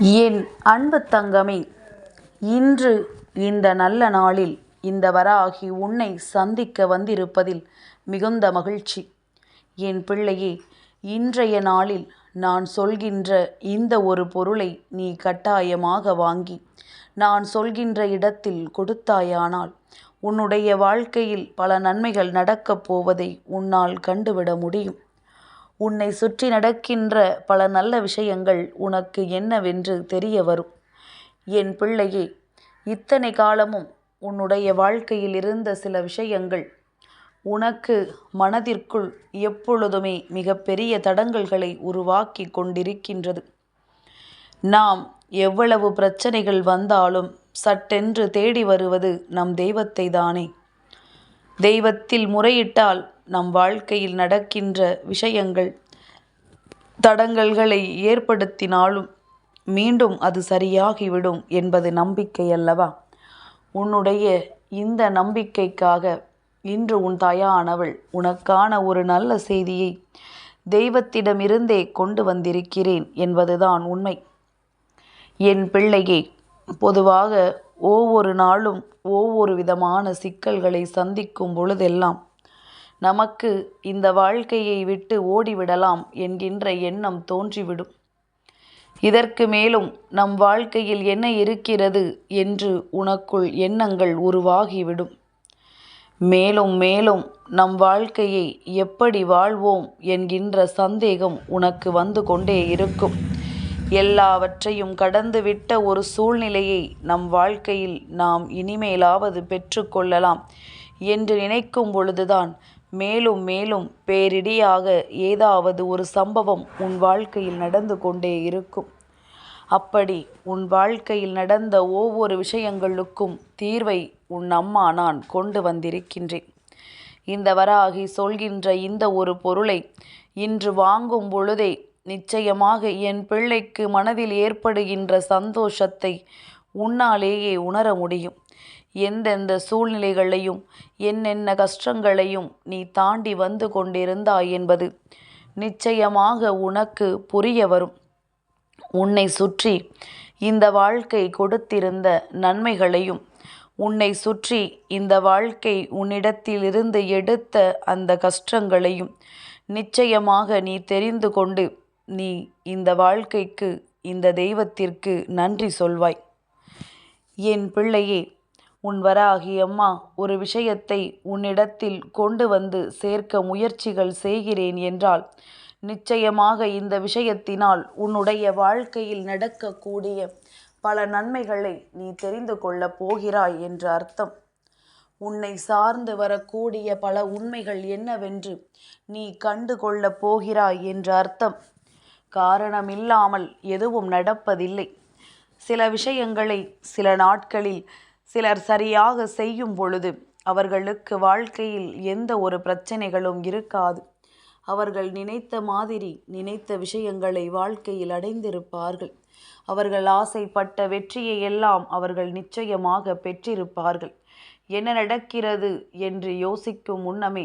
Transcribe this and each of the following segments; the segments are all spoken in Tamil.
என் அன்பு தங்கமே இன்று இந்த நல்ல நாளில் இந்த வராகி உன்னை சந்திக்க வந்திருப்பதில் மிகுந்த மகிழ்ச்சி. என் பிள்ளையே இன்றைய நாளில் நான் சொல்கின்ற இந்த ஒரு பொருளை நீ கட்டாயமாக வாங்கி நான் சொல்கின்ற இடத்தில் கொடுத்தாயானால் உன்னுடைய வாழ்க்கையில் பல நன்மைகள் நடக்கப் போவதை உன்னால் கண்டுவிட முடியும். உன்னை சுற்றி நடக்கின்ற பல நல்ல விஷயங்கள் உனக்கு என்னவென்று தெரிய வரும். என் பிள்ளையே இத்தனை காலமும் உன்னுடைய வாழ்க்கையில் இருந்த சில விஷயங்கள் உனக்கு மனதிற்குள் எப்பொழுதுமே மிகப்பெரிய தடங்கல்களை உருவாக்கி கொண்டிருக்கின்றது. நாம் எவ்வளவு பிரச்சனைகள் வந்தாலும் சட்டென்று தேடி வருவது நம் தெய்வத்தை தானே தெய்வத்தில் முறையிட்டால் நம் வாழ்க்கையில் நடக்கின்ற விஷயங்கள் தடங்கல்களை ஏற்படுத்தினாலும் மீண்டும் அது சரியாகிவிடும் என்பது நம்பிக்கை அல்லவா? உன்னுடைய இந்த நம்பிக்கைக்காக இன்று உன் தாயானவள் உனக்கான ஒரு நல்ல செய்தியை தெய்வத்திடமிருந்தே கொண்டு வந்திருக்கிறேன் என்பதுதான் உண்மை. என் பிள்ளையே பொதுவாக ஒவ்வொரு நாளும் ஒவ்வொரு விதமான சிக்கல்களை சந்திக்கும் பொழுதெல்லாம் நமக்கு இந்த வாழ்க்கையை விட்டு ஓடிவிடலாம் என்கின்ற எண்ணம் தோன்றிவிடும். இதற்கு மேலும் நம் வாழ்க்கையில் என்ன இருக்கிறது என்று உனக்குள் எண்ணங்கள் உருவாகிவிடும். மேலும் மேலும் நம் வாழ்க்கையை எப்படி வாழ்வோம் என்கின்ற சந்தேகம் உனக்கு வந்து கொண்டே இருக்கும். எல்லாவற்றையும் கடந்துவிட்ட ஒரு சூழ்நிலையை நம் வாழ்க்கையில் நாம் இனிமேலாவது பெற்றுக்கொள்ளலாம் என்று நினைக்கும் பொழுதுதான் மேலும் மேலும் பேரிடியாக ஏதாவது ஒரு சம்பவம் உன் வாழ்க்கையில் நடந்து கொண்டே இருக்கும். அப்படி உன் வாழ்க்கையில் நடந்த ஒவ்வொரு விஷயங்களுக்கும் தீர்வை உன் அம்மா நான் கொண்டு வந்திருக்கின்றேன். இந்த வராகி சொல்கின்ற இந்த ஒரு பொருளை இன்று வாங்கும் பொழுதே நிச்சயமாக என் பிள்ளைக்கு மனதில் ஏற்படுகின்ற சந்தோஷத்தை உன்னாலேயே உணர முடியும். எந்தெந்த சூழ்நிலைகளையும் என்னென்ன கஷ்டங்களையும் நீ தாண்டி வந்து கொண்டிருந்தாய் என்பது நிச்சயமாக உனக்கு புரிய வரும். உன்னை சுற்றி இந்த வாழ்க்கை கொடுத்திருந்த நன்மைகளையும் உன்னை சுற்றி இந்த வாழ்க்கை உன்னிடத்திலிருந்து எடுத்த அந்த கஷ்டங்களையும் நிச்சயமாக நீ தெரிந்து கொண்டு நீ இந்த வாழ்க்கைக்கு இந்த தெய்வத்திற்கு நன்றி சொல்வாய். என் பிள்ளையே உன் வராகி அம்மா ஒரு விஷயத்தை உன்னிடத்தில் கொண்டு வந்து சேர்க்க முயற்சிகள் செய்கிறேன் என்றால் நிச்சயமாக இந்த விஷயத்தினால் உன்னுடைய வாழ்க்கையில் நடக்கக்கூடிய பல நன்மைகளை நீ தெரிந்து கொள்ளப் போகிறாய் என்று அர்த்தம். உன்னை சார்ந்து வரக்கூடிய பல உண்மைகள் என்னவென்று நீ கண்டு கொள்ளப் போகிறாய் என்று அர்த்தம். காரணமில்லாமல் எதுவும் நடப்பதில்லை. சில விஷயங்களை சில நாட்களில் சிலர் சரியாக செய்யும் பொழுது அவர்களுக்கு வாழ்க்கையில் எந்த ஒரு பிரச்சனைகளும் இருக்காது. அவர்கள் நினைத்த மாதிரி நினைத்த விஷயங்களை வாழ்க்கையில் அடைந்திருப்பார்கள். அவர்கள் ஆசைப்பட்ட வெற்றியை எல்லாம் அவர்கள் நிச்சயமாக பெற்றிருப்பார்கள். என்ன நடக்கிறது என்று யோசிக்கும் முன்னமே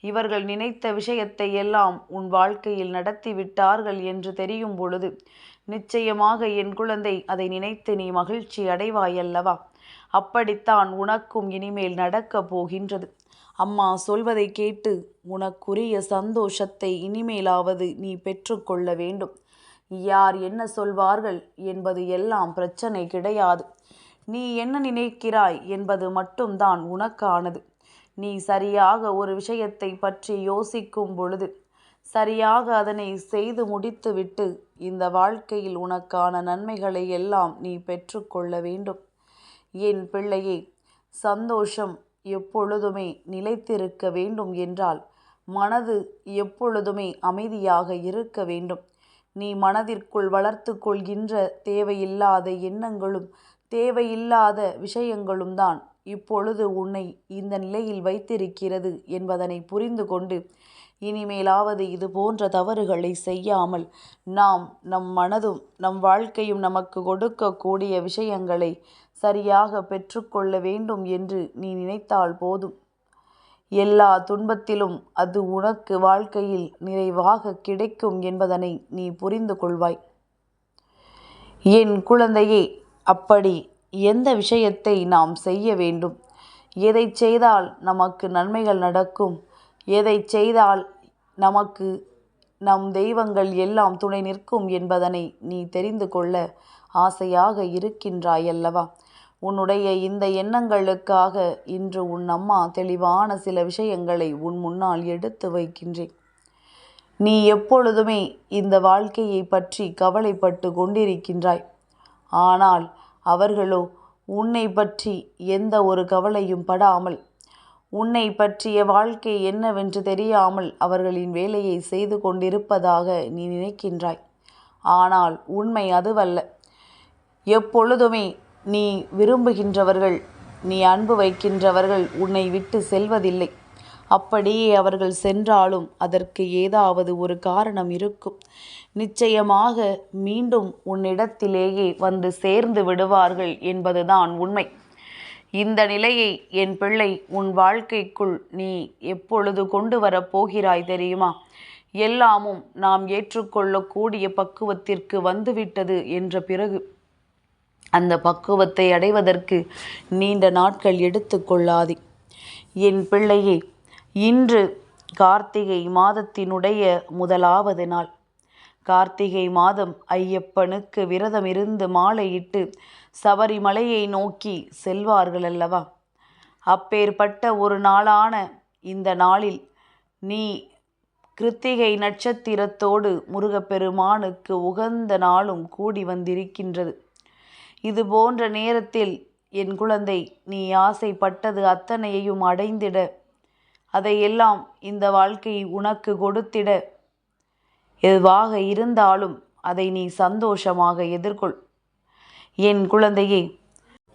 இவர்கள் நினைத்த விஷயத்தை எல்லாம் உன் வாழ்க்கையில் நடத்திவிட்டார்கள் என்று தெரியும் பொழுது நிச்சயமாக என் குழந்தை அதை நினைத்து நீ மகிழ்ச்சி அடைவாயல்லவா? அப்படித்தான் உனக்கும் இனிமேல் நடக்கப் போகின்றது. அம்மா சொல்வதை கேட்டு உனக்குரிய சந்தோஷத்தை இனிமேலாவது நீ பெற்றுக்கொள்ள வேண்டும். யார் என்ன சொல்வார்கள் என்பது எல்லாம் பிரச்சனை கிடையாது. நீ என்ன நினைக்கிறாய் என்பது மட்டும்தான் உனக்கானது. நீ சரியாக ஒரு விஷயத்தை பற்றி யோசிக்கும் பொழுது சரியாக அதனை செய்து முடித்துவிட்டு இந்த வாழ்க்கையில் உனக்கான நன்மைகளை எல்லாம் நீ பெற்றுக்கொள்ள வேண்டும். என் பிள்ளையே சந்தோஷம் எப்பொழுதுமே நிலைத்திருக்க வேண்டும் என்றால் மனது எப்பொழுதுமே அமைதியாக இருக்க வேண்டும். நீ மனதிற்குள் வளர்த்து கொள்கின்ற தேவையில்லாத எண்ணங்களும் தேவையில்லாத விஷயங்களும் தான் இப்பொழுது உன்னை இந்த நிலையில் வைத்திருக்கிறது என்பதனை புரிந்து கொண்டு இனிமேலாவது இது போன்ற தவறுகளை செய்யாமல் நாம் நம் மனதும் நம் வாழ்க்கையும் நமக்கு கொடுக்கக்கூடிய விஷயங்களை சரியாக பெற்றுக்கொள்ள வேண்டும் என்று நீ நினைத்தால் போதும். எல்லா துன்பத்திலும் அது உனக்கு வாழ்க்கையில் நிறைவாக கிடைக்கும் என்பதனை நீ புரிந்து கொள்வாய். என் குழந்தையே அப்படி எந்த விஷயத்தை நாம் செய்ய வேண்டும்? எதை செய்தால் நமக்கு நன்மைகள் நடக்கும்? எதை செய்தால் நமக்கு நம் தெய்வங்கள் எல்லாம் துணை நிற்கும் என்பதனை நீ தெரிந்து கொள்ள ஆசையாக இருக்கின்றாய் அல்லவா உன்னுடைய இந்த எண்ணங்களுக்காக இன்று உன் அம்மா தெளிவான சில விஷயங்களை உன் முன்னால் எடுத்து வைக்கின்றேன். நீ எப்பொழுதுமே இந்த வாழ்க்கையை பற்றி கவலைப்பட்டு கொண்டிருக்கின்றாய். ஆனால் அவர்களோ உன்னை பற்றி எந்த ஒரு கவலையும் படாமல் உன்னை பற்றிய வாழ்க்கை என்னவென்று தெரியாமல் அவர்களின் வேலையை செய்து கொண்டிருப்பதாக நீ நினைக்கின்றாய். ஆனால் உண்மை அதுவல்ல. எப்பொழுதுமே நீ விரும்புகின்றவர்கள் நீ அன்பு வைக்கின்றவர்கள் உன்னை விட்டு செல்வதில்லை. அப்படியே அவர்கள் சென்றாலும் அதற்கு ஏதாவது ஒரு காரணம் இருக்கும். நிச்சயமாக மீண்டும் உன்னிடத்திலேயே வந்து சேர்ந்து விடுவார்கள் என்பதுதான் உண்மை. இந்த நிலையை என் பிள்ளை உன் வாழ்க்கைக்குள் நீ எப்பொழுது கொண்டு வரப் போகிறாய் தெரியுமா? எல்லாமும் நாம் ஏற்றுக்கொள்ளக்கூடிய பக்குவத்திற்கு வந்துவிட்டது என்ற பிறகு அந்த பக்குவத்தை அடைவதற்கு நீண்ட நாட்கள் எடுத்துக்கொள்ளாதே என் பிள்ளையே இன்று கார்த்திகை மாதத்தினுடைய முதலாவது நாள். கார்த்திகை மாதம் ஐயப்பனுக்கு விரதமிருந்து மாலையிட்டு சபரிமலையை நோக்கி செல்வார்கள் அல்லவா அப்பேற்பட்ட ஒரு நாளான இந்த நாளில் நீ கிருத்திகை நட்சத்திரத்தோடு முருகப்பெருமானுக்கு உகந்த நாளும் கூடி வந்திருக்கின்றது. இது போன்ற நேரத்தில் என் குழந்தை நீ ஆசைப்பட்டது அத்தனையையும் அடைந்திட அதையெல்லாம் இந்த வாழ்க்கை உனக்கு கொடுத்திட. எதுவாக இருந்தாலும் அதை நீ சந்தோஷமாக எதிர்கொள். என் குழந்தையே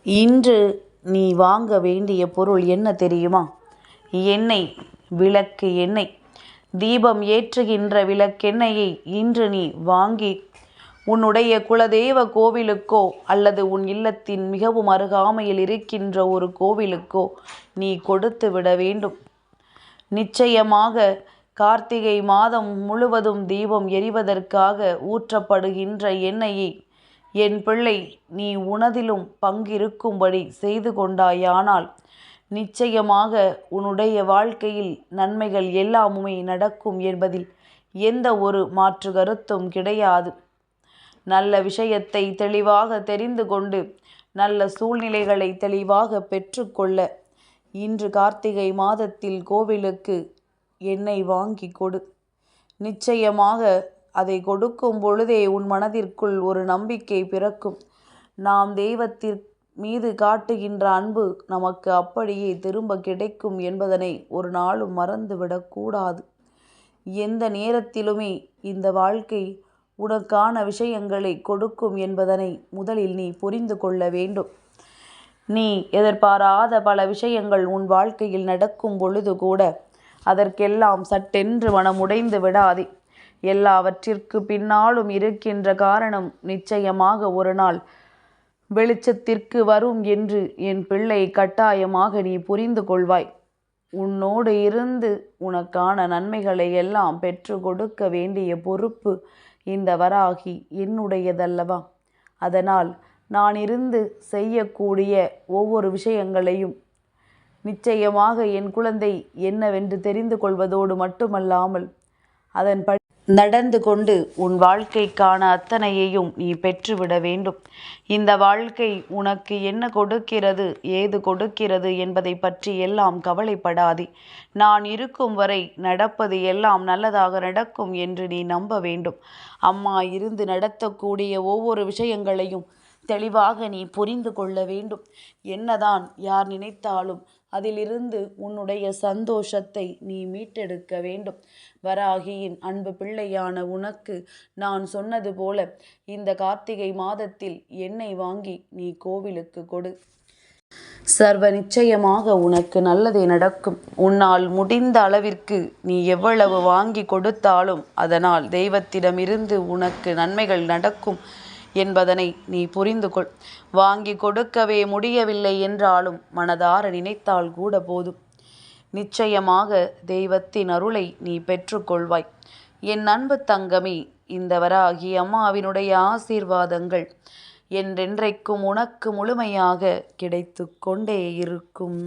இன்று நீ வாங்க வேண்டிய பொருள் என்ன தெரியுமா? எண்ணெய் விளக்கு எண்ணெய். தீபம் ஏற்றுகின்ற விளக்கெண்ணெயை இன்று நீ வாங்கி உன்னுடைய குலதெய்வ கோவிலுக்கோ அல்லது உன் இல்லத்தின் மிகவும் அருகாமையில் இருக்கின்ற ஒரு கோவிலுக்கோ நீ கொடுத்து விட வேண்டும். நிச்சயமாக கார்த்திகை மாதம் முழுவதும் தீபம் எரிவதற்காக ஊற்றப்படுகின்ற எண்ணெயை என் பிள்ளை நீ உனதிலும் பங்கிருக்கும்படி செய்து கொண்டாயானால் நிச்சயமாக உன்னுடைய வாழ்க்கையில் நன்மைகள் எல்லாமுமே நடக்கும் என்பதில் எந்த ஒரு மாற்று கருத்தும் கிடையாது. நல்ல விஷயத்தை தெளிவாக தெரிந்து கொண்டு நல்ல சூழ்நிலைகளை தெளிவாக பெற்றுக்கொள்ள இன்று கார்த்திகை மாதத்தில் கோவிலுக்கு எண்ணெய் வாங்கி கொடு. நிச்சயமாக அதை கொடுக்கும் பொழுதே உன் மனதிற்குள் ஒரு நம்பிக்கை பிறக்கும். நாம் தெய்வத்திற் மீது காட்டுகின்ற அன்பு நமக்கு அப்படியே திரும்ப கிடைக்கும் என்பதனை ஒரு நாளும் மறந்துவிடக்கூடாது எந்த நேரத்திலுமே இந்த வாழ்க்கை உனக்கான விஷயங்களை கொடுக்கும் என்பதனை முதலில் நீ புரிந்து கொள்ள வேண்டும். நீ எதிர்பாராத பல விஷயங்கள் உன் வாழ்க்கையில் நடக்கும் பொழுது கூட அதற்கெல்லாம் சட்டென்று மனமுடைந்து விடாதே. எல்லாவற்றிற்கு பின்னாலும் இருக்கின்ற காரணம் நிச்சயமாக ஒரு நாள் வெளிச்சத்திற்கு வரும் என்று என் பிள்ளை கட்டாயமாக நீ புரிந்து கொள்வாய். உன்னோடு இருந்து உனக்கான நன்மைகளை எல்லாம் பெற்று கொடுக்க வேண்டிய பொறுப்பு இந்த வராகி என்னுடையதல்லவா? அதனால் நான் இருந்து செய்யக்கூடிய ஒவ்வொரு விஷயங்களையும் நிச்சயமாக என் குழந்தை என்னவென்று தெரிந்து கொள்வதோடு மட்டுமல்லாமல் அதன்படி நடந்து கொண்டு உன் வாழ்க்கைக்கான அத்தனையையும் நீ பெற்றுவிட வேண்டும். இந்த வாழ்க்கை உனக்கு என்ன கொடுக்கிறது ஏது கொடுக்கிறது என்பதை பற்றி எல்லாம் கவலைப்படாதே. நான் இருக்கும் வரை நடப்பது எல்லாம் நல்லதாக நடக்கும் என்று நீ நம்ப வேண்டும். அம்மா இருந்து நடத்தக்கூடிய ஒவ்வொரு விஷயங்களையும் தெளிவாக நீ புரிந்து கொள்ள வேண்டும். என்னதான் யார் நினைத்தாலும் அதிலிருந்து உன்னுடைய சந்தோஷத்தை நீ மீட்டெடுக்க வேண்டும். வராகியின் அன்பு பிள்ளையான உனக்கு நான் சொன்னது போல இந்த கார்த்திகை மாதத்தில் எண்ணெய் வாங்கி நீ கோவிலுக்கு கொடு. சர்வ நிச்சயமாக உனக்கு நல்லதே நடக்கும். உன்னால் முடிந்த அளவிற்கு நீ எவ்வளவு வாங்கி கொடுத்தாலும் அதனால் தெய்வத்திடமிருந்து உனக்கு நன்மைகள் நடக்கும். என்பதனை நீ புரிந்து கொள் வாங்கி கொடுக்கவே முடியவில்லை என்றாலும் மனதார நினைத்தால் கூட போதும். நிச்சயமாக தெய்வத்தின் அருளை நீ பெற்றுக்கொள்வாய். என் அன்பு தங்கமே இந்த வராகி அம்மாவினுடைய ஆசீர்வாதங்கள் என்றென்றைக்கும் உனக்கு முழுமையாக கிடைத்து கொண்டே இருக்கும்.